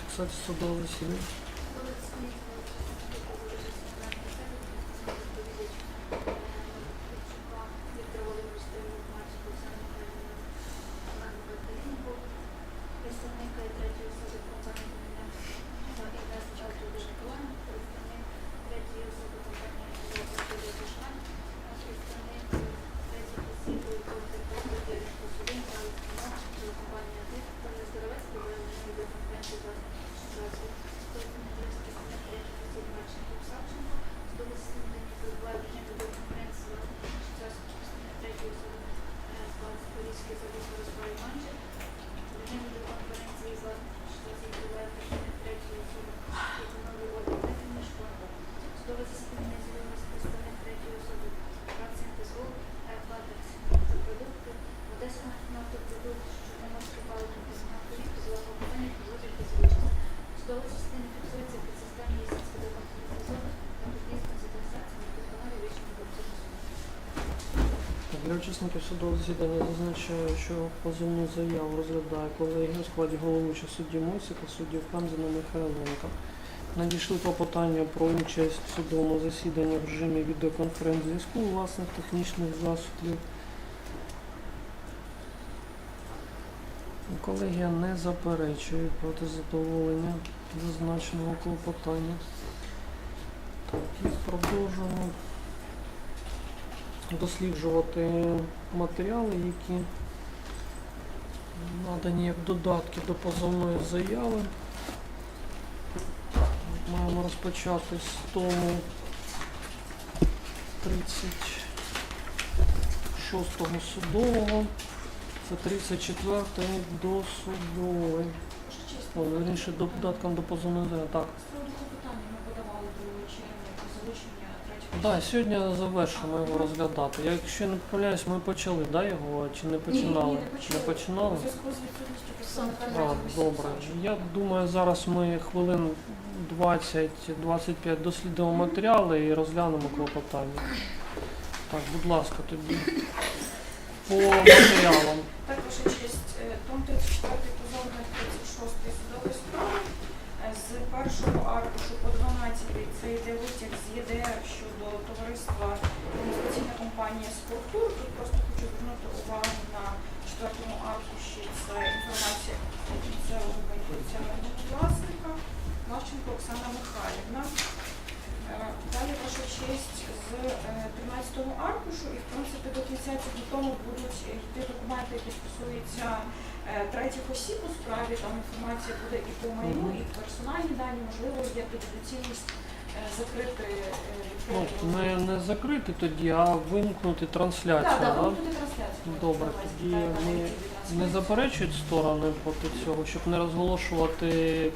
фіксації судового засідання. Представника і третьої особи компанії інвест Чалту Дежиколан, представник третьої особи компанії Інвест Дежиколан, представник третьої особи компанії Посудин, компанія ДИК, Здоровець, Добровольної до конференції власних ситуацій. Представник третьої особи Марченко Савченко, судове засідання перебуває в режимі відеоконференції власних ситуацій. Представник третьої особи склад Поліський завод розправи Манче, режим відеоконференції з власних ситуацій перебуває представник третьої особи Іконової Ольги Дмитрівни Шкода. З'явилося представник третьої особи учасників судового засідання зазначаю, що позовну заяву розглядає колегія у складі головуючого судді Мосіка, судді Хамзина Михайленка. Надійшли клопотання про участь в судовому засіданні в режимі відеоконференц-зв'язку власних технічних засобів. Колегія не заперечує проти задоволення зазначеного клопотання. Так, і продовжуємо досліджувати матеріали, які надані як додатки до позовної заяви. Маємо розпочати з тому 36-го судового. Це 34-й досудовий. судової. вірніше, додатком до позовної. Так. З приводу клопотання ми подавали до червня про залучення третього. Так, сьогодні завершимо його розглядати. Я, якщо не помиляюсь, ми почали, да, його чи не починали? Не починали? А, добре. Я думаю, зараз ми хвилин 20-25 дослідимо матеріали і розглянемо клопотання. Так, будь ласка, тоді по матеріалам. Так, ваша честь, це йде витяг з ЄДР щодо товариства інвестиційна компанія «Спортур». Тут просто хочу звернути увагу на четвертому аркуші. Це інформація кінцевого бенефіціарного власника Марченко Оксана Михайлівна. Е, Далі ваша честь з е, 13-го аркушу і в принципі до кінця цього тому будуть йти документи, які стосуються е, третіх осіб у справі. Там інформація буде і по майну, і персональні дані, можливо, є доцільність е, закрити е, Ну, не, не закрити тоді, а вимкнути трансляцію. так, да? ви туди трансляцію. Добре, тоді так, ми Не заперечують сторони проти цього, щоб не розголошувати